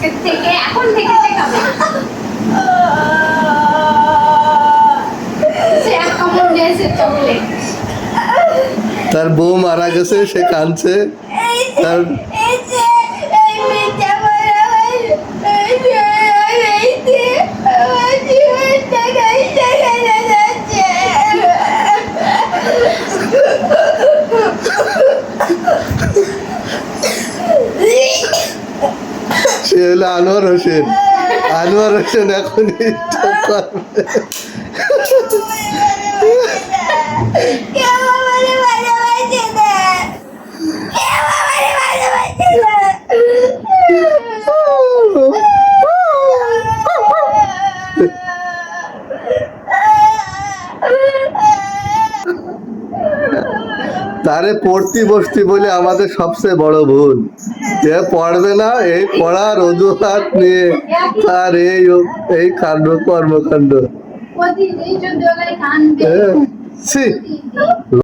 আজকে থেকে এখন থেকে শেখাবে সে চকলেট। তার বউ মারা গেছে সে কাঁদছে। তার হলো আনোয়ার হোসেন। আনোয়ার হোসেন এখন স্টক তারে পড়তি বসতি বলে আমাদের সবচেয়ে বড় ভুল। যে পড়বে না এই পড়ার অজুহাত নিয়ে তার এই এই কাণ্ড কর্মকাণ্ড।